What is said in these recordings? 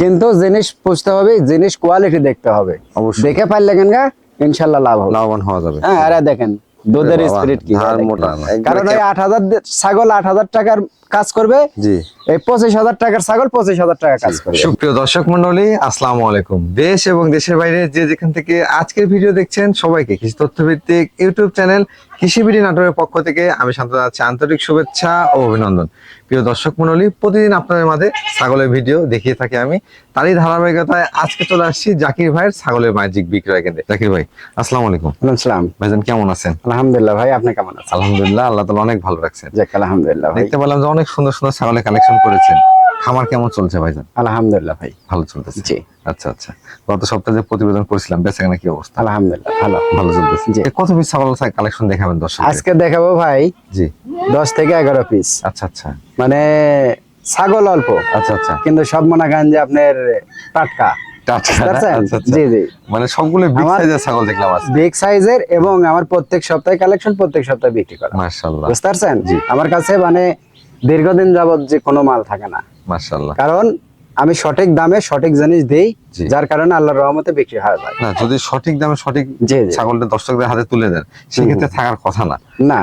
কিন্তু জিনিস বুঝতে হবে জিনিস কোয়ালিটি দেখতে হবে। অবশ্যই। দেখে পারলে কেন ইনশাল্লাহ লাভ হবে। লাভবান হওয়া যাবে। হ্যাঁ আরে দেখেন দুধের স্পিরিট কি। কারণ ওই আট হাজার ছাগল আট হাজার টাকার কাজ করবে। জি। এই পঁচিশ হাজার টাকার ছাগল পঁচিশ হাজার টাকা কাজ করবে। সুপ্রিয় দর্শক মন্ডলী আসসালামু আলাইকুম। দেশ এবং দেশের বাইরে যে যেখান থেকে আজকের ভিডিও দেখছেন সবাইকে কৃষি তথ্যভিত্তিক ইউটিউব চ্যানেল কৃষি বিডি নাটোরের পক্ষ থেকে আমি শান্ত যাচ্ছি আন্তরিক শুভেচ্ছা ও অভিনন্দন। প্রিয় দর্শক মন্ডলী প্রতিদিন আপনাদের মাঝে ছাগলের ভিডিও দেখিয়ে থাকি আমি। তারই ধারাবাহিকতায় আজকে চলে আসছি জাকির ভাইয়ের ছাগলের ম্যাজিক বিক্রয় কেন্দ্রে। জাকির ভাই আসসালামু আলাইকুম। ওয়ালাইকুম সালাম। ভাইজান কেমন আছেন? আলহামদুলিল্লাহ ভাই আপনি কেমন আছেন? আলহামদুলিল্লাহ আল্লাহ তালা অনেক ভালো রাখছেন। আলহামদুলিল্লাহ দেখতে পেলাম যে অনেক সুন্দর সুন্দর ছাগলের কালেকশন করেছেন। খামার কেমন চলছে ভাইজান? আলহামদুলিল্লাহ ভাই। ভালো চলতেছে? জি। আচ্ছা আচ্ছা। গত সপ্তাহে যে প্রতিবেদন করেছিলাম বেচাকেনা কি অবস্থা? আলহামদুলিল্লাহ ভালো। ভালো চলতেছে। জি। কত পিস ছাগল কালেকশন দেখাবেন দর্শক আজকে দেখাবো ভাই জি। দশ থেকে এগারো পিস আচ্ছা আচ্ছা। মানে ছাগল অল্প আচ্ছা আচ্ছা। কিন্তু সব মনে করেন যে আপনার টাটকা। টাটকা না? বুঝতে পারছেন? জি জি। মানে সবগুলো বিগ আমার- সাইজের ছাগল দেখলাম আজকে। বিগ সাইজের এবং আমার প্রত্যেক সপ্তাহে কালেকশন প্রত্যেক সপ্তাহে বিক্রি করা। মাশাআল্লাহ। বুঝতে পারছেন? আমার কাছে মানে দীর্ঘদিন যাবত যে কোনো মাল থাকে না। মাশাআল্লাহ। কারণ আমি সঠিক দামে সঠিক জিনিস দেই যার কারণে আল্লাহর রহমতে বিক্রি হয় ভাই। না যদি সঠিক দামে সঠিক ছাগলটা দর্শকদের হাতে তুলে দেন সেক্ষেত্রে থাকার কথা না। না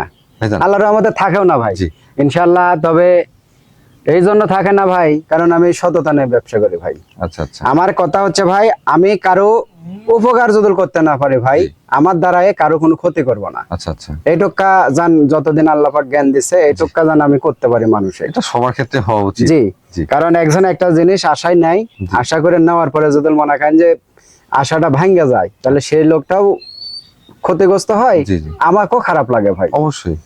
আল্লাহর রহমতে থাকেও না ভাই। ইনশাআল্লাহ ইনশাল্লাহ তবে এই জন্য থাকে না ভাই কারণ আমি সততা নিয়ে ব্যবসা করি ভাই। আচ্ছা আচ্ছা। আমার কথা হচ্ছে ভাই আমি কারও উপকার যদি করতে না পারি ভাই আমার দ্বারাই কারও কোনো ক্ষতি করব না। আচ্ছা আচ্ছা। এইটুকা জান যতদিন আল্লাহ পাক জ্ঞান দিছে এইটুকা জান আমি করতে পারি মানুষের। এটা সবার ক্ষেত্রে হওয়া উচিত। জি। কারণ একজন একটা জিনিস আশায় নাই আশা করে নেওয়ার পরে যদি মনে করেন যে আশাটা ভাঙ্গে যায় তাহলে সেই লোকটাও ক্ষতিগ্রস্ত হয় আমাকেও খারাপ লাগে ভাই। অবশ্যই।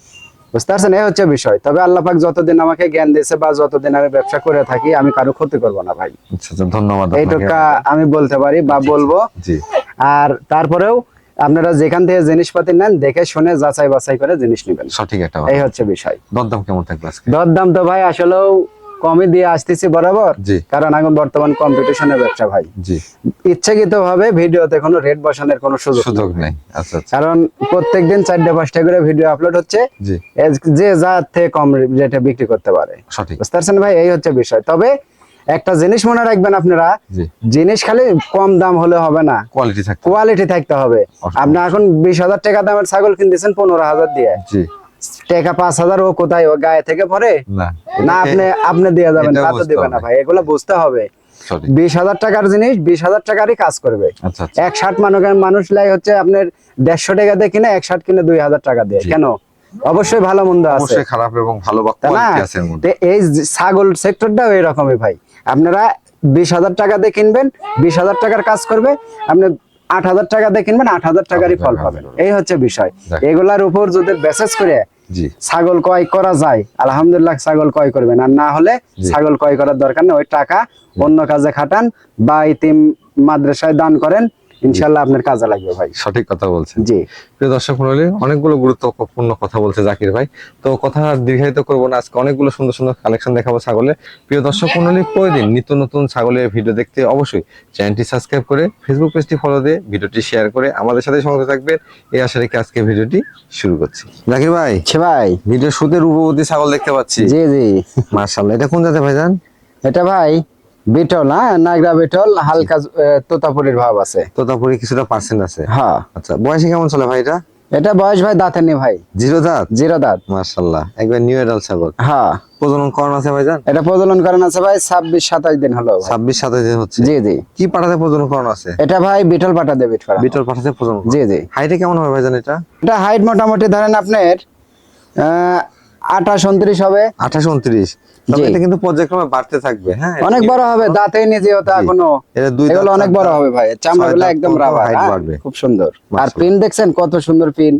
বুঝতে পারছেন? এই হচ্ছে বিষয়। তবে আল্লাহ পাক যতদিন আমাকে জ্ঞান দিয়েছে বা যতদিন আমি ব্যবসা করে থাকি আমি কারও ক্ষতি করব না ভাই। আচ্ছা আচ্ছা ধন্যবাদ। এইটুকা আমি বলতে পারি বা বলব। আর তারপরেও আপনারা যেখান থেকে জিনিসপাতি নেন দেখে শুনে যাচাই বাছাই করে জিনিস নেবেন। সঠিক একটা এই হচ্ছে বিষয়। দরদাম কেমন থাকবে দরদাম তো ভাই আসলেও কমই দিয়ে আসতেছি বরাবর। কারণ এখন বর্তমান কম্পিটিশনের ব্যবসা ভাই। ইচ্ছাকৃত ভাবে ভিডিওতে কোনো রেট বসানোর কোনো সুযোগ। সুযোগ নেই। আচ্ছা আচ্ছা। কারণ প্রত্যেকদিন চারটে পাঁচটা করে ভিডিও আপলোড হচ্ছে। যে যার থেকে কম রেটে বিক্রি করতে পারে। সঠিক। বুঝতে পারছেন ভাই? এই হচ্ছে বিষয়। তবে একটা জিনিস মনে রাখবেন আপনারা জিনিস খালি কম দাম হলে হবে না। কোয়ালিটি থাকতে কোয়ালিটি থাকতে হবে। আপনি এখন বিশ হাজার টাকা দামের ছাগল কিনতেছেন পনেরো হাজার দিয়ে। টাকা পাঁচ হাজার ও কোথায় ও গায়ে থেকে পরে না। আপনি আপনি দিয়ে যাবেন তা তো বুঝতে না ভাই এগুলো বুঝতে হবে। বিশ হাজার টাকার জিনিস বিশ হাজার টাকারই কাজ করবে। আচ্ছা আচ্ছা। এক মানুষের মানুষ লাই হচ্ছে আপনার দেড়শো টাকা দিয়ে কিনে এক ষাট কিনে দুই হাজার টাকা দিয়ে। কেন? অবশ্যই ভালো মন্দ আছে। খারাপ এবং ভালো না? আছে এই ছাগল সেক্টরটাও এরকমই ভাই। আপনারা বিশ হাজার টাকা দিয়ে কিনবেন বিশ হাজার টাকার কাজ করবে। আপনি আট হাজার টাকা দিয়ে কিনবেন আট হাজার টাকারই ফল পাবেন। এই হচ্ছে বিষয়। এগুলার উপর যদি বেসেস করে ছাগল ক্রয় করা যায় আলহামদুলিল্লাহ ছাগল ক্রয় করবেন। আর না হলে ছাগল ক্রয় করার দরকার নেই ওই টাকা অন্য কাজে খাটান বা ইতিম মাদ্রাসায় দান করেন ইনশাল্লাহ আপনার কাজে লাগবে ভাই। সঠিক কথা বলছেন। জি। প্রিয় দর্শক মন্ডলী অনেকগুলো গুরুত্বপূর্ণ কথা বলছে জাকির ভাই। তো কথা দীর্ঘায়িত করব না আজকে অনেকগুলো সুন্দর সুন্দর কালেকশন দেখাবো ছাগলের প্রিয় দর্শক মন্ডলী প্রতিদিন নিত্য নতুন ছাগলের ভিডিও দেখতে অবশ্যই চ্যানেলটি সাবস্ক্রাইব করে ফেসবুক পেজটি ফলো দিয়ে ভিডিওটি শেয়ার করে আমাদের সাথে সঙ্গে থাকবেন। এই আশা রেখে আজকে ভিডিওটি শুরু করছি। জাকির ভাই ছে ভাই। ভিডিও শুতে রূপবতী ছাগল দেখতে পাচ্ছি। জি জি। মার্শাল্লাহ এটা কোন জাতে ভাইজান? এটা ভাই বিটল হ্যাঁ? নাগরা বিটল হালকা তোতাপুরির ভাব আছে। তোতাপুরি কিছুটা পার্সেন্ট আছে। হ্যাঁ। আচ্ছা বয়সে কেমন চলে ভাই এটা? এটা বয়স ভাই দাঁতে নি ভাই। জিরো দাঁত? জিরো দাঁত। মার্শাল্লাহ একবার নিউ এডাল ছাগল। হ্যাঁ। প্রজনন করণ আছে ভাইজান এটা প্রজনন করেন আছে ভাই ছাব্বিশ সাতাশ দিন হলো ভাই। ছাব্বিশ সাতাশ দিন হচ্ছে। জি জি। কি পাঠাতে প্রজনন করণ আছে? এটা ভাই বিটল দিয়ে বিট করা বিটল পাঠাতে প্রজনন জি জি। হাইটে কেমন হবে ভাইজান এটা? এটা হাইট মোটামুটি ধরেন আপনার আঠাশ উনত্রিশ হবে। আঠাশ উনত্রিশ। এটা কিন্তু পর্যায়ক্রমে বাড়তে থাকবে হ্যাঁ অনেক বড় হবে দাঁতে নিজে ওটা কোনো এটা দুই এগুলো অনেক বড় হবে ভাই চামড়া ছয় একদম রাবার হ্যাঁ? খুব সুন্দর। আর পিন দেখছেন কত সুন্দর পিন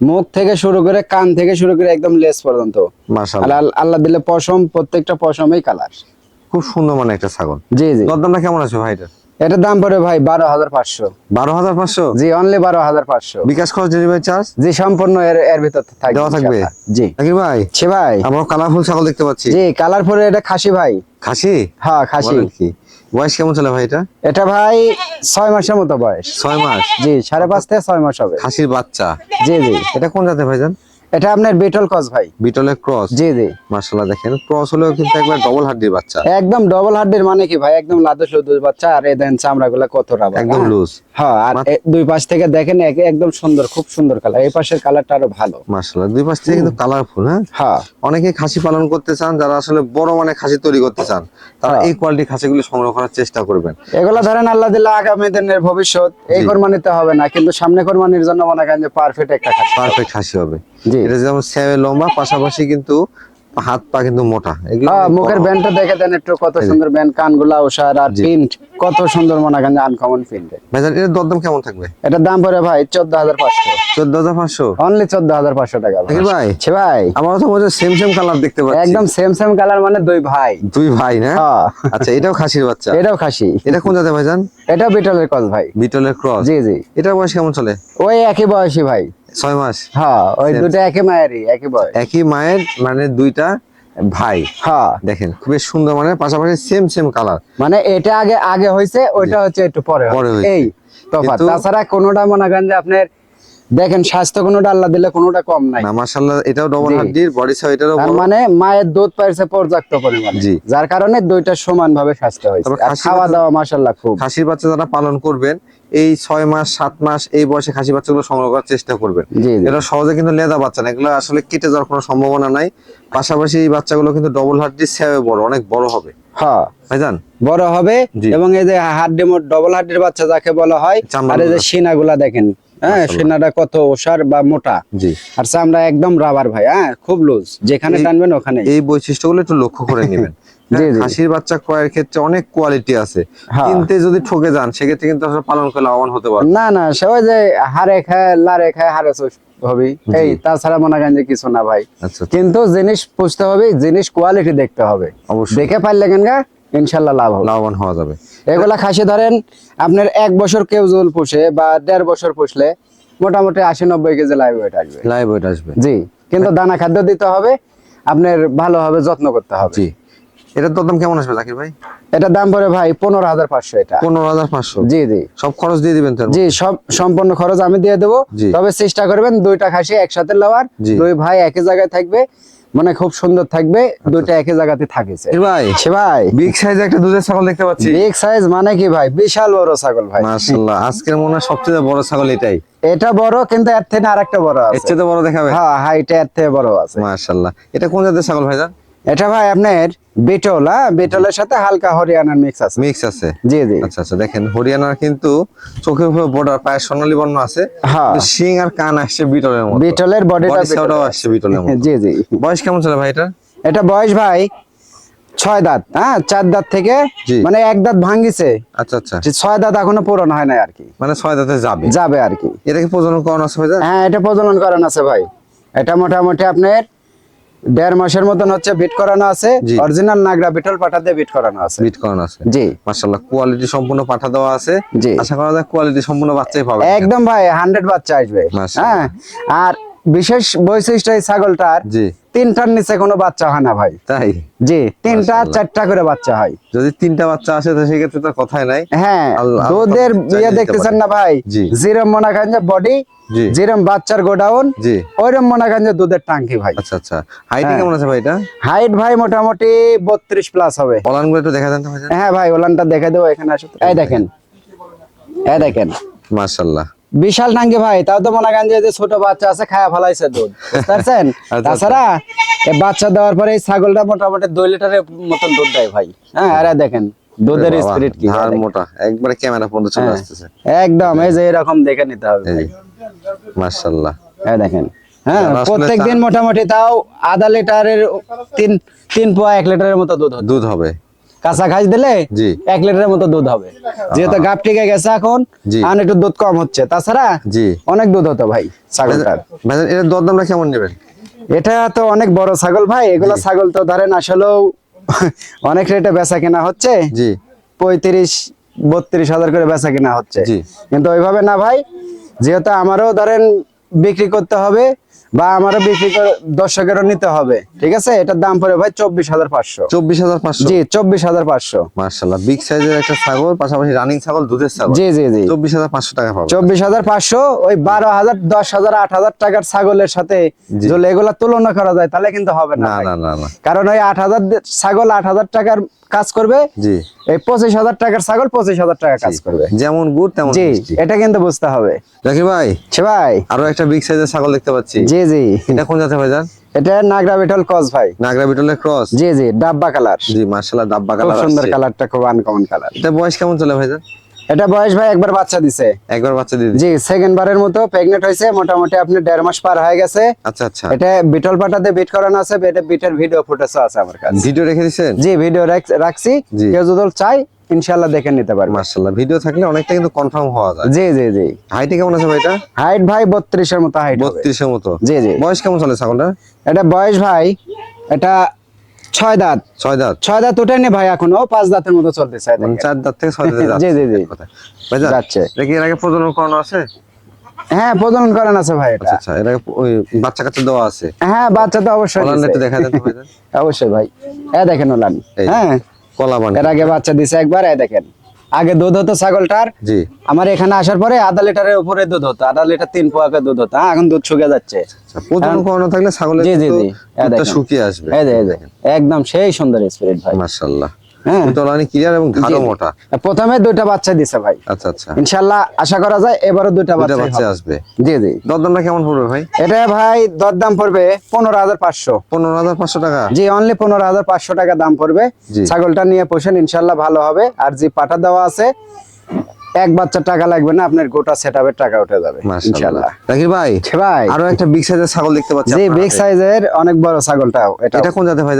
মুখ থেকে শুরু করে কান থেকে শুরু করে একদম লেস পর্যন্ত। মার্শাল্লাহ আল্লাহ আল্লাহ দিলে পশম প্রত্যেকটা পশমই কালার খুব সুন্দর মানে একটা ছাগল। জি জি। দরদামটা কেমন আছে ভাই এটা এটার দাম পড়ে ভাই বারো হাজার পাঁচশো। বারো হাজার পাঁচশো? জি অনলি বারো হাজার পাঁচশো। বিকাশ খরচ ডেলিভারি চার্জ? জি সম্পূর্ণ এর এর ভিতর থাকবে দেওয়া থাকবে? জি। জাকির ভাই? ছে ভাই। আমরা কালারফুল ছাগল দেখতে পাচ্ছি। জি কালার পরে এটা খাসি ভাই। খাসি? হ্যাঁ খাসি। বয়স কেমন চলে ভাই এটা? এটা ভাই ছয় মাসের মতো বয়স। ছয় মাস? জি সাড়ে পাঁচ থেকে ছয় মাস হবে। খাসির বাচ্চা। জি জি। এটা কোন জাতে ভাইজান? এটা আপনার বিটল কস ভাই। বিটলের ক্রস জি জি। মার্শাল্লাহ দেখেন। ক্রস হলেও কিন্তু একবার ডবল হাড্ডির বাচ্চা। একদম ডবল হাড্ডির মানে কি ভাই? একদম লাদুস লুদুস বাচ্চা আর এই দেন চামড়া গুলা কত রাবার একদম লুজ হ্যাঁ আর দুই পাশ থেকে দেখেন একদম সুন্দর খুব সুন্দর কালার এই পাশের কালারটা আরও ভালো। মার্শাল্লাহ দুই পাশ থেকে কিন্তু কালারফুল হ্যাঁ? হ্যাঁ। অনেকে খাসি পালন করতে চান যারা আসলে বড় মানে খাসি তৈরি করতে চান তারা হ্যাঁ। এই কোয়ালিটি খাসিগুলো সংগ্রহ করার চেষ্টা করবেন। এগুলা ধরেন আল্লাহ দিল্লাহ আগামী দিনের ভবিষ্যৎ এই। কোরবানিতে হবে না কিন্তু সামনে কোরবানির জন্য মনে করেন যে পারফেক্ট একটা খাসি। পারফেক্ট খাসি হবে। এটা যেমন সেবে লম্বা পাশাপাশি কিন্তু হাত পা কিন্তু মোটা। মুখের। ব্যান্ডটা দেখে দেন একটু কত সুন্দর ব্যান্ড কানগুলা ওষার আর প্রিন্ট কত সুন্দর মনে করেন আনকমন প্রিন্ট ভাইজান এর দরদাম কেমন থাকবে? এটার দাম পড়ে ভাই চোদ্দ হাজার পাঁচশো। চোদ্দ হাজার পাঁচশো? অনলি চোদ্দ হাজার পাঁচশো টাকা ভাই। ভাই? ছে ভাই। আমার তো মনে সেম সেম কালার দেখতে পাচ্ছি। একদম সেম সেম কালার মানে দুই ভাই। দুই ভাই না? হ্যাঁ। আচ্ছা এটাও খাসির বাচ্চা? এটাও খাসি। এটা কোন জাতের ভাইজান? এটাও বিটলের কস ভাই। বিটলের ক্রস জি জি। এটার বয়স কেমন চলে? ওই একই বয়সী ভাই। ছয় মাস? হ্যাঁ ওই দুটো একই মায়েরই একই বয়স। একই মায়ের মানে দুইটা ভাই। হ্যাঁ। দেখেন খুবই সুন্দর মানে পাশাপাশি সেম সেম কালার মানে এটা আগে আগে হয়েছে ওইটা হচ্ছে একটু পরে পরে। এই তফাৎ। তাছাড়া কোনোটা মনে করেন যে আপনার দেখেন স্বাস্থ্য কোনোটা আল্লাহ দিলে কোনোটা কম নাই। না মাশাআল্লাহ এটাও ডবল। হাড্ডির বডি সাইজ এটারও তার বড়। মানে মায়ের দুধ পাইছে পর্যাপ্ত পরিমাণে। জি। যার কারণে দুইটা সমান ভাবে স্বাস্থ্য হয়েছে। আর খাওয়া দাওয়া মাশাল্লাহ খুব। খাসির বাচ্চা যারা পালন করবেন এই ছয় মাস সাত মাস এই বয়সে খাসি বাচ্চাগুলো সংগ্রহ করার চেষ্টা করবেন। এটা সহজে কিন্তু লেদা বাচ্চা না এগুলো আসলে কেটে যাওয়ার কোনো সম্ভাবনা নাই। পাশাপাশি এই বাচ্চাগুলো কিন্তু ডবল হাড্ডি সেবে বড় অনেক বড় হবে। হ্যাঁ। ভাইজান? বড় হবে এবং এই যে হাড্ডি ডবল হাড্ডির বাচ্চা যাকে বলা হয় আর এই যে গুলা। সিনাগুলা দেখেন হ্যাঁ। সিনাটা কত ওষার বা মোটা। জি। আর চামড়া একদম রাবার ভাই হ্যাঁ খুব লুজ যেখানে টানবেন ওখানে এই বৈশিষ্ট্যগুলো একটু লক্ষ্য করে নেবেন। জি, জি। বাচ্চা ক্রয়ের ক্ষেত্রে অনেক কোয়ালিটি আছে। হ্যাঁ। কিনতে যদি ঠকে যান সেক্ষেত্রে কিন্তু আসলে পালন করে লাভবান হতে পারে না না সবাই যে হারে খায় লারে খায় হারে হবি এই তাছাড়া মনে করেন যে কিছু না ভাই। আচ্ছা কিন্তু জিনিস পুষতে হবে জিনিস কোয়ালিটি দেখতে হবে। অবশ্যই। দেখে পারলে কেন ইনশাল্লাহ লাভ লাভবান হওয়া যাবে। এগুলা খাসি ধরেন আপনার এক বছর কেউ জল পুষে বা দেড় বছর পুষলে মোটামুটি আশি নব্বই কেজি লাইভ ওয়েট আসবে। লাইভ ওয়েট আসবে। জি কিন্তু দানা খাদ্য দিতে হবে আপনার ভালোভাবে যত্ন করতে হবে। জি। এটার দরদাম কেমন আসবে জাকির ভাই? এটা দাম পড়ে ভাই পনেরো হাজার পাঁচশো এটা। পনেরো হাজার পাঁচশো। জি জি। সব খরচ দিয়ে দিবেন জি সব সম্পূর্ণ খরচ আমি দিয়ে দেবো। তবে চেষ্টা করবেন দুইটা খাসি একসাথে লওয়ার। দুই ভাই একই জায়গায় থাকবে। মানে খুব সুন্দর থাকবে দুইটা একই জায়গাতে থাকেছে। ভাই সে ভাই। বিগ সাইজ একটা দুধের ছাগল দেখতে পাচ্ছি। বিগ সাইজ মানে কি ভাই? বিশাল বড় ছাগল ভাই। মাশাআল্লাহ আজকের মনে হয় সবচেয়ে বড় ছাগল এটাই। এটা বড় কিন্তু এর থেকে আরেকটা বড় এর আছে। চেয়ে তো বড় দেখাবে। হ্যাঁ হাইটে এর থেকে বড় আছে। মাশাআল্লাহ। এটা কোন জাতের ছাগল ভাইজান? এটা ভাই আপনার বেটল হ্যাঁ? বিটলের সাথে হালকা হরিয়ানার মিক্স আছে। মিক্স আছে। জি জি। আচ্ছা আচ্ছা দেখেন হরিয়ানার কিন্তু চোখের উপরে বর্ডার পায়ে সোনালী বর্ণ আছে। হ্যাঁ। শিং আর কান আসছে বিটলের মতো। বিটলের বডিটা বডি আসছে বিটলের মতো। জি জি। বয়স কেমন চলে ভাই এটা? এটা বয়স ভাই ছয় দাঁত হ্যাঁ? চার দাঁত থেকে মানে এক দাঁত ভাঙ্গিছে আচ্ছা আচ্ছা। ছয় দাঁত এখনও পূরণ হয় না আর কি। মানে ছয় দাঁতে যাবে। যাবে আর কি। এটা কি প্রজনন করানো আছে ভাইজান হ্যাঁ এটা প্রজনন করানো আছে ভাই। এটা মোটামুটি আপনার দেড় মাসের মতন হচ্ছে বিট করানো আছে। অরিজিনাল নাগরা বিটল পাঠা দিয়ে বিট করানো আছে। বিট করানো আছে। জি। মাশাআল্লাহ কোয়ালিটি সম্পূর্ণ পাঠা দেওয়া আছে। জি। আশা করা যায় কোয়ালিটি সম্পূর্ণ বাচ্চাই পাবে। একদম ভাই হান্ড্রেড বাচ্চা আসবে। হ্যাঁ। আর বিশেষ বৈশিষ্ট্য এই ছাগলটার জি। তিনটার নিচে কোনো বাচ্চা হয় না ভাই। তাই? জি তিনটা চারটা করে বাচ্চা হয়। যদি তিনটা বাচ্চা আসে তো সেক্ষেত্রে তো কথাই নাই। হ্যাঁ দুধের ইয়ে দেখতেছেন না ভাই? জি। যেরম মনে করেন যে বডি যেরম বাচ্চার গোডাউন জি। ওইরকম মনে করেন যে দুধের টাঙ্কি ভাই। আচ্ছা আচ্ছা। হাইটে হ্যাঁ। কেমন আছে ভাই এটা? হাইট ভাই মোটামুটি বত্রিশ প্লাস হবে। পলানগুলো একটু দেখা দেন হ্যাঁ ভাই ওলানটা দেখে দেবো এখানে আসো। এই দেখেন। এই দেখেন। মাশাআল্লাহ। বিশাল টাঙ্কি ভাই তাও তো মনে করেন যে ছোট বাচ্চা আছে খায়া ফলাইছে দুধ বুঝতে আচ্ছা। তাছাড়া এই বাচ্চা দেওয়ার পরে এই ছাগলটা মোটামুটি দুই লিটারের মতন দুধ দেয় ভাই হ্যাঁ আরে দেখেন দুধের স্পিরিট কি দেখেন। মোটা একবারে ক্যামেরা পর্যন্ত চলে হ্যাঁ। আসতেছে একদম এই যে এরকম দেখে নিতে হবে ভাই মাশাআল্লাহ এই দেখেন হ্যাঁ যারা আসলে প্রত্যেক দিন মোটামুটি তাও আধা লিটারের তিন তিন পোয়া এক লিটারের মতো দুধ দুধ হবে কাঁচা ঘাস দিলে এক লিটারের মতো দুধ হবে। যেহেতু গাপ টিকে গেছে এখন। আর একটু দুধ কম হচ্ছে। তাছাড়া জি। অনেক দুধ হতো ভাই ছাগলটার। এর দরদামটা কেমন নেবেন? এটা তো অনেক বড় ছাগল ভাই এগুলো ছাগল তো ধরেন আসলেও অনেক রেটে বেচা কেনা হচ্ছে। জি। পঁয়ত্রিশ বত্রিশ হাজার করে বেচা কেনা হচ্ছে। জি। কিন্তু ওইভাবে না ভাই যেহেতু আমারও ধরেন বিক্রি করতে হবে বা আমারও বিক্রি করে দর্শকেরও নিতে হবে ঠিক আছে? এটার দাম পড়ে ভাই চব্বিশ হাজার পাঁচশো। চব্বিশ হাজার পাঁচশো? জি চব্বিশ হাজার পাঁচশো। মার্শাল্লাহ বিগ সাইজের একটা ছাগল পাশাপাশি রানিং ছাগল দুধের ছাগল। জি জি জি। চব্বিশ হাজার পাঁচশো টাকা পাবো। চব্বিশ হাজার পাঁচশো ওই বারো হাজার দশ হাজার আট হাজার টাকার ছাগলের সাথে যদি এগুলা তুলনা করা যায় তাহলে কিন্তু হবে না না না না কারণ ওই আট হাজার ছাগল আট হাজার টাকার কাজ করবে জি। এই পঁচিশ হাজার টাকার ছাগল পঁচিশ হাজার টাকা কাজ করবে। যেমন গুড় তেমন জি এটা কিন্তু বুঝতে হবে। জাকির ভাই সে ভাই। আরও একটা বিগ সাইজের ছাগল দেখতে পাচ্ছি। জি জি। এটা কোন জাতের ভাইজান এটা নাগরা বিটল ক্রস ভাই। নাগরা বিটলের ক্রস? জি জি ডাব্বা কালার। জি মাশাআল্লাহ ডাব্বা কালার সুন্দর কালারটা খুব আনকমন কালার। এটা বয়স কেমন চলে ভাই জান? এটা বয়স ভাই একবার বাচ্চা দিছে। একবার বাচ্চা দিয়ে। জি সেকেন্ড বারের মতো প্রেগনেন্ট হয়েছে মোটামুটি আপনি দেড় মাস পার হয়ে গেছে। আচ্ছা আচ্ছা। এটা বিটল পাটাতে বিট করানো আছে এটা বিটের ভিডিও ফুটেজও আছে আমার কাছে। ভিডিও রেখে দিছেন? জি ভিডিও রাখছি। কেউ যদি চাই ইনশাল্লাহ দেখে নিতে পারবে। মার্শাল্লাহ ভিডিও থাকলে অনেকটা কিন্তু কনফার্ম হওয়া যায়। জি জি জি। হাইটে কেমন আছে ভাই এটা? হাইট ভাই বত্রিশের মতো হাইট হবে। বত্রিশের মতো। জি জি। বয়স কেমন চলে ছাগলটা এটা বয়স ভাই এটা ছয় দাঁত। ছয় দাঁত। ছয় দাঁত ওঠেনি ভাই এখনও পাঁচ দাঁতের মতো চলতেছে মানে চার দাঁত থেকে ছয় দাঁত জি, জি, জি। যাচ্ছে। দেখি এর আগে প্রজনন করানো আছে? হ্যাঁ প্রজনন করেন আছে ভাই এটা। আচ্ছা আচ্ছা এর আগে ওই বাচ্চা কাচ্চা দেওয়া আছে? হ্যাঁ বাচ্চা তো অবশ্যই ওলান। একটু দেখা ভাই অবশ্যই ভাই। এ দেখেন ওলান। হ্যাঁ। কলা বান এর আগে বাচ্চা দিছে একবার এ দেখেন। আগে দুধ হতো ছাগলটার। জি। আমার এখানে আসার পরে আধা লিটারের উপরে দুধ হতো আধা লিটার তিন পোয়াকে দুধ হতো। হ্যাঁ, এখন দুধ শুকিয়ে যাচ্ছে। আচ্ছা, প্রজনন করানো থাকলে ছাগলের জি, জি, জি। দেখেন। শুকিয়ে আসবে। এই একদম সেই সুন্দর স্পিরিট ভাই। মাশাআল্লাহ। হ্যাঁ। তোলানি ক্লিয়ার এবং ধারও মোটা। প্রথমে দুইটা বাচ্চা দিছে ভাই। আচ্ছা আচ্ছা। ইনশাল্লাহ আশা করা যায় এবারও দুইটা বাচ্চা বাচ্চা আসবে। জি জি। দরদামটা কেমন পড়বে ভাই? এটা ভাই দরদাম পড়বে পনেরো হাজার পাঁচশো। পনেরো হাজার পাঁচশো টাকা? জি অনলি পনেরো হাজার পাঁচশো টাকা দাম পড়বে। ছাগলটা নিয়ে পোষেন ইনশাল্লাহ ভালো হবে। আর যে পাটা দেওয়া আছে এক বাচ্চার টাকা লাগবে না আপনার গোটা সেট টাকা উঠে যাবে ভাই ভাই। আরও একটা বিগ সাইজের ছাগল দেখতে পাচ্ছি জি বিগ সাইজের অনেক বড় ছাগলটা এটা এটা কোন জাতে ভাই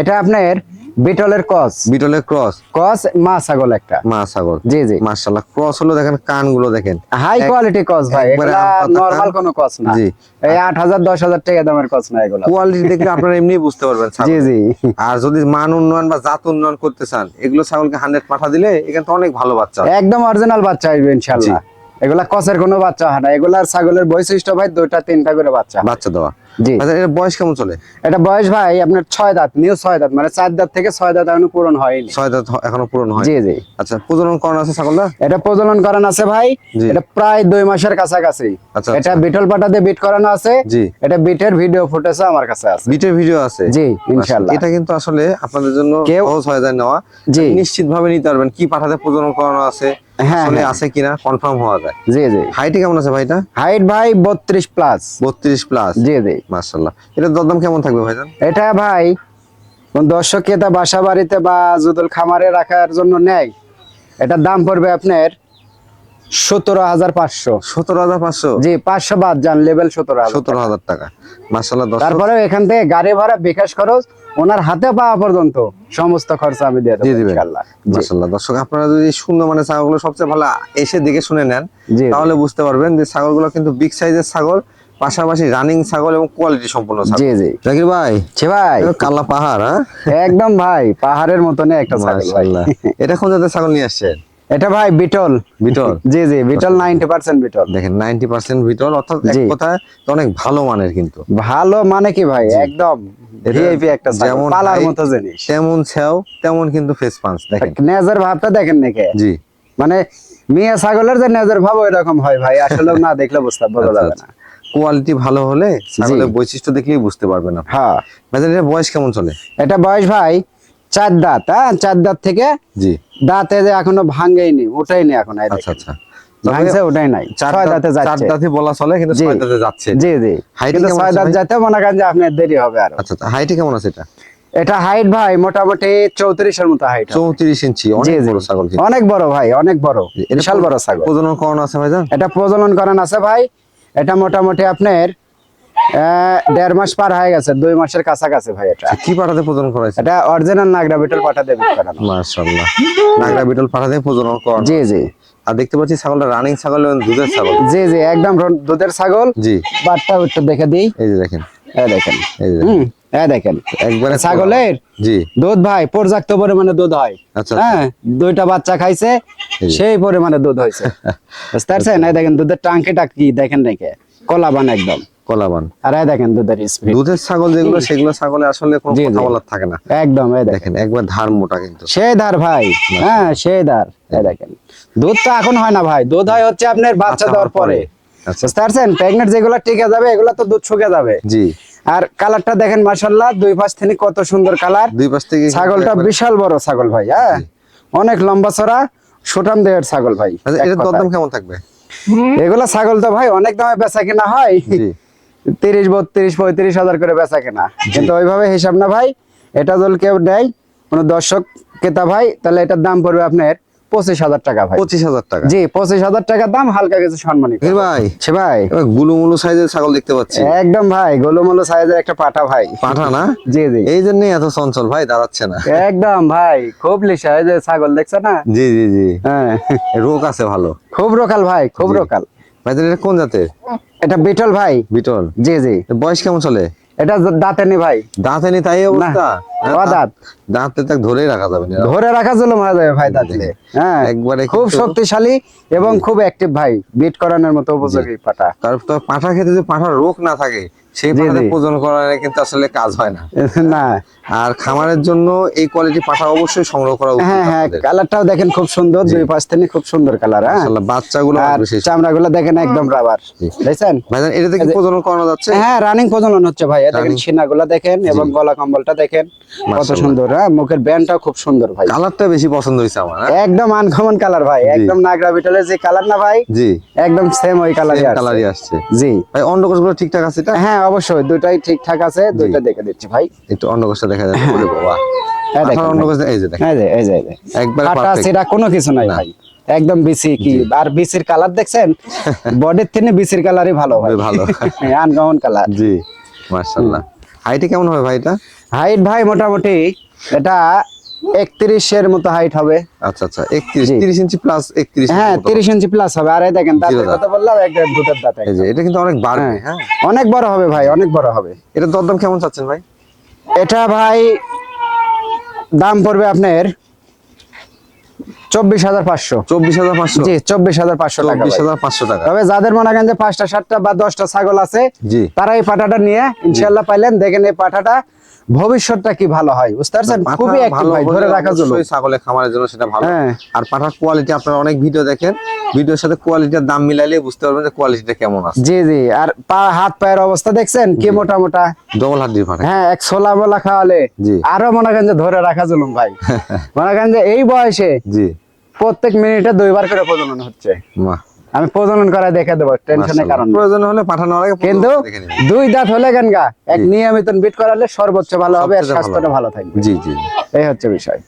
এটা আপনার বিটলের কস বিটলের ক্রস। কস মা ছাগল একটা। মা ছাগল। জি জি। মাশাআল্লাহ ক্রস হলো দেখেন কানগুলো দেখেন। হাই কোয়ালিটি কস ভাই এগুলা নরমাল কান। কোনো কস না। জি। এই আট হাজার দশ হাজার টাকা দামের কস না এগুলো। কোয়ালিটি দেখলে আপনারা এমনি বুঝতে পারবেন জি জি। আর যদি মান উন্নয়ন বা জাত উন্নয়ন করতে চান এগুলো ছাগলকে হান্ড্রেড পাঠা দিলে এখানে তো অনেক ভালো বাচ্চা। একদম অরিজিনাল বাচ্চা আসবে ইনশাল্লাহ এগুলা কসের কোনো বাচ্চা হয় না। এগুলার ছাগলের বৈশিষ্ট্য ভাই দুইটা তিনটা করে বাচ্চা বাচ্চা দেওয়া। আচ্ছা এর বয়স কেমন চলে? এটা বয়স ভাই আপনার ছয় দাঁত নিউ ছয় দাঁত মানে চার দাঁত থেকে ছয় দাঁত এখনও পূরণ হয়নি। ছয় দাঁত এখনও পূরণ হয় জি জি। আচ্ছা প্রজনন করানো আছে ছাগলটা? এটা প্রজনন করানো আছে ভাই এটা প্রায় দুই মাসের কাছাকাছি। আচ্ছা, এটা আচ্ছা। বিটল পাটাতে বিট করানো আছে জি। এটা বিটের ভিডিও ফুটেজ আমার কাছে আছে। বিটের ভিডিও আছে? জি এটা কিন্তু আসলে আপনাদের জন্য সহজ হয়ে যায় নেওয়া। জি। নিশ্চিত ভাবে নিতে পারবেন কি পাঠাতে প্রজনন করানো আছে হ্যাঁ, হ্যাঁ। আছে কিনা কনফার্ম হওয়া যায়। জি জি। হাইটে কেমন আছে ভাইটা? হাইট ভাই বত্রিশ প্লাস বত্রিশ প্লাস জি জি। মার্শাল্লাহ এটা দরদাম কেমন থাকবে ভাইজান? এটা ভাই দর্শক ক্রেতা বাসা বাড়িতে বা জুদুল খামারে রাখার জন্য নেয়? এটার দাম পড়বে আপনার সতেরো হাজার পাঁচশো। সতেরো হাজার পাঁচশো? জি পাঁচশো বাদ যান লেভেল সতেরো সতেরো হাজার টাকা। মার্শাল্লাহ তারপরে এখান থেকে গাড়ি ভাড়া বিকাশ খরচ ওনার হাতে পাওয়া পর্যন্ত সমস্ত খরচ আমি দিয়ে দেবো দিবেন। ইনশাল্লাহ দর্শক আপনারা যদি সুন্দর মানে ছাগলগুলো সবচেয়ে ভালো এসে দেখে শুনে নেন তাহলে বুঝতে পারবেন যে ছাগলগুলো কিন্তু বিগ সাইজের ছাগল পাশাপাশি রানিং ছাগল এবং কোয়ালিটি সম্পন্ন ছাগল। জি জি। জাকির ভাই ছি ভাই। কাল্লা পাহাড় হ্যাঁ? একদম ভাই পাহাড়ের মতনই একটা ছাগল এটা কোন জাতের ছাগল নিয়ে আসছেন? এটা ভাই বিটল। বিটল? জি জি বিটল নাইনটি পার্সেন্ট বিটল। দেখেন নাইনটি পার্সেন্ট বিটল অর্থাৎ এক। কথায় তো অনেক ভালো মানের কিন্তু। ভালো মানে কি ভাই? একদম ভিআইপি একটা যেমন পালার মতো জিনিস। তেমন ছ্যাও তেমন কিন্তু ফেস পাঞ্চ দেখেন। নেজার ভাবটা দেখেন নাকি? জি। মানে মেয়ে ছাগলের যে নেজার ভাব এরকম হয় ভাই আসলে না দেখলে বুঝতে বোঝা আচ্ছা, আচ্ছা। না। কোয়ালিটি ভালো হলে ছাগলের বৈশিষ্ট্য দেখলেই বুঝতে পারবেন আপনি। হ্যাঁ। ভাইজান এর বয়স কেমন চলে? এটা বয়স ভাই চার দাঁত হ্যাঁ? চার দাঁত থেকে জি। দাঁতে যে এখনও ভাঙ্গেইনি ওটাইনি এখন আচ্ছা আচ্ছা। ভাঙছে ওটাই নাই। চার ছয় দাঁত- দাঁতে চার দাঁতে বলা চলে কিন্তু ছয় দাঁতে যাচ্ছে। জি জি। কিন্তু কেমন ছয় আছে দাঁত ভাই? মনে করেন যে আপনার দেরি হবে আর। আচ্ছা কেমন আছে এটা? এটা হাইট ভাই মোটামুটি চৌত্রিশের মতো হাইট চৌত্রিশ ইঞ্চি অনেক বড় ছাগল অনেক বড় ভাই অনেক বড়। এটা বিশাল বড় ছাগল। প্রজনন করানো আছে ভাইজান? এটা প্রজনন আছে ভাই। এটা মোটামুটি আপনার দেড় মাস পার হয়ে গেছে দুই মাসের কাছাকাছি ভাই এটা। কি পাঠাতে প্রজনন করাইছে? এটা অরিজিনাল নাগরা বিটল পাঠা দেবে করানো মাশাআল্লাহ। নাগরা বিটল পাঠাতে প্রজনন করানো। জি জি। আর দেখতে পাচ্ছি ছাগলটা রানিং ছাগল এবং দুধের ছাগল। জি জি একদম দুধের ছাগল। জি। বাটটা একটু দেখে দিই। এই যে দেখেন। এই দেখেন। এই যে এই দেখেন। একবারে ছাগলের জি। দুধ ভাই পর্যাপ্ত পরিমাণে দুধ হয়। আচ্ছা হ্যাঁ দুইটা বাচ্চা খাইছে সেই পরিমাণে দুধ হয়েছে বুঝতে পারছেন? এই দেখেন দুধের টাঙ্কিটা কি দেখেন দেখে। কলা বান একদম। কলাবান। আর দেখেন দুধের স্পিড দুধের ছাগল যেগুলো সেগুলো ছাগলে আসলে কোনো কথা বলার থাকে না। একদম এই দেখেন একবার ধার মোটা কিন্তু। সেই ধার ভাই হ্যাঁ সেই ধার এই দেখেন। দুধ তো এখন হয় না ভাই দুধ হয় হচ্ছে আপনার বাচ্চা বাচ্চা দেওয়ার পরে। আচ্ছা। বুঝতে পারছেন? প্রেগনেন্ট যেগুলো টিকে যাবে এগুলো তো দুধ শুকে যাবে। জি। আর কালারটা দেখেন মাশাল্লাহ দুই পাশ থেকে কত সুন্দর কালার। দুই পাশ থেকে ছাগলটা বিশাল বড় ছাগল ভাই হ্যাঁ? অনেক লম্বা চড়া সুঠাম দেহের ছাগল ভাই আচ্ছা, কথায়। দরদাম কেমন থাকবে? এগুলা ছাগল তো ভাই অনেক দামে বেচা কেনা হয়। তিরিশ বত্রিশ পঁয়ত্রিশ হাজার করে বেচা কেনা। কিন্তু ওইভাবে হিসাব না ভাই এটা যদি কেউ নেয় কোনো দর্শক ক্রেতা ভাই তাহলে এটার দাম পড়বে আপনার পঁচিশ হাজার টাকা ভাই। পঁচিশ হাজার টাকা? জি পঁচিশ হাজার টাকার দাম হালকা কিছু সম্মানিত। ভাই। সে ভাই। গুলুমুলু সাইজের ছাগল দেখতে পাচ্ছি। একদম ভাই গোলমলো সাইজের একটা পাটা ভাই। পাঠা না? জি জি। এই জন্যই এত চঞ্চল ভাই দাঁড়াচ্ছে না। একদম ভাই খুব লিসা এই যে ছাগল দেখছ না? জি জি জি। হ্যাঁ। রোগ আছে ভালো। খুব রোকাল ভাই খুব রোকাল। ভাই এটা কোন জাতের? এটা বিটল ভাই। বিটল? জি জি। বয়স কেমন চলে? এটা দাঁতে নি ভাই। দাঁতে নি তাই অবস্থা? দাঁত। দাঁতে তাক ধরেই রাখা যাবে না। ধরে রাখা জুলুম হয়ে যাবে ভাই দাঁতলে হ্যাঁ একবারে খুব শক্তিশালী এবং খুব অ্যাক্টিভ ভাই বিট করানোর মতো উপযোগী পাটা। খেতে যদি পাঠার রোগ না থাকে সেই জি, প্রজন করার কিন্তু আসলে কাজ হয় না। না। আর খামারের জন্য এই কোয়ালিটি পাঠা অবশ্যই সংগ্রহ করা উচিত হ্যাঁ হ্যাঁ কালারটাও দেখেন খুব সুন্দর দুই পাশ থেকে খুব সুন্দর কালার হ্যাঁ। বাচ্চাগুলো আর চামড়াগুলো দেখেন একদম রাবার। দেখছেন? ভাইজান কি প্রজনন করানো যাচ্ছে? হ্যাঁ রানিং প্রজনন হচ্ছে ভাই। দেখেন। সিনাগুলা দেখেন এবং গলা কম্বলটা দেখেন। কত। সুন্দর হ্যাঁ? মুখের ব্যান্ডটাও খুব সুন্দর ভাই। কালারটা বেশি পছন্দ হয়েছে আমার হ্যাঁ? একদম আনকমন কালার ভাই একদম নাগরা বিটলের যে কালার না ভাই জি। একদম সেম ওই কালারই আছে কালারই আসছে। জি। ভাই অন্ডকোষগুলো ঠিকঠাক আছে এটা? হ্যাঁ অবশ্যই দুটাই ঠিকঠাক আছে দেখে দিচ্ছি ভাই। একটু অন্ডকোষটা দেখা বলে বাবা এই অন্ডকোষ এই যে দেখেন। এই যে এই যে একবার perfect। সেটা কোনো কিছু নাই ভাই। একদম বিসি কি? আর বিসির কালার দেখছেন? বডির থেকে বিসির কালারই ভালো ভাই। ভালো। আনকমন কালার জি মাশাআল্লাহ। হাইটে কেমন হবে ভাই এটা? হাইট ভাই মোটামুটি এটা একত্রিশের মতো হাইট হবে। আচ্ছা আচ্ছা একত্রিশ। তিরিশ ইঞ্চি প্লাস একত্রিশ হ্যাঁ তিরিশ ইঞ্চি প্লাস হবে। আর দেখেন দাঁতের কথা বললাম একটা দুটোর দাঁত এটা কিন্তু অনেক বাড়বে হ্যাঁ। অনেক বড় হবে ভাই অনেক বড় হবে। এটা দরদাম কেমন চাচ্ছেন ভাই? এটা ভাই দাম পড়বে আপনার চব্বিশ হাজার পাঁচশো। চব্বিশ হাজার পাঁচশো? জি চব্বিশ হাজার পাঁচশো টাকা চব্বিশ হাজার পাঁচশো টাকা। তবে যাদের মনে করেন যে পাঁচটা সাতটা বা দশটা ছাগল আছে জি। তারা এই পাঠাটা নিয়ে ইনশাল্লাহ পাইলেন। দেখেন এই পাঠাটা ভবিষ্যৎটা কি ভালো হয়? বুঝতে পারছেন খুবই active ভাই ধরে রাখার জন্য। ছাগলের খামারের জন্য সেটা ভালো। হ্যাঁ। আর পাঠার কোয়ালিটি আপনারা অনেক ভিডিও দেখেন। ভিডিওর সাথে কোয়ালিটির দাম মিলাইলে বুঝতে পারবেন যে কোয়ালিটিটা কেমন আছে। জি জি। আর পা হাত পায়ের অবস্থা দেখছেন? কি মোটা মোটা? ডবল হাড্ডির পাঠা হ্যাঁ এক ছোলা মোলা খাওয়ালে জি। আরও মনে করেন যে ধরে রাখা জুলুম ভাই। মনে করেন যে এই বয়সে জি। প্রত্যেক মিনিটে দুইবার করে প্রজনন হচ্ছে। মা আমি প্রজনন করা দেখে দেবো টেনশনের কারণ প্রয়োজন হলে পাঠানো আগে কিন্তু দুই দাঁত হলে কেন গা? এক নিয়মিত বিট করালে সর্বোচ্চ ভালো হবে আর স্বাস্থ্যটা ভালো থাকবে। জি জি। এই হচ্ছে বিষয়।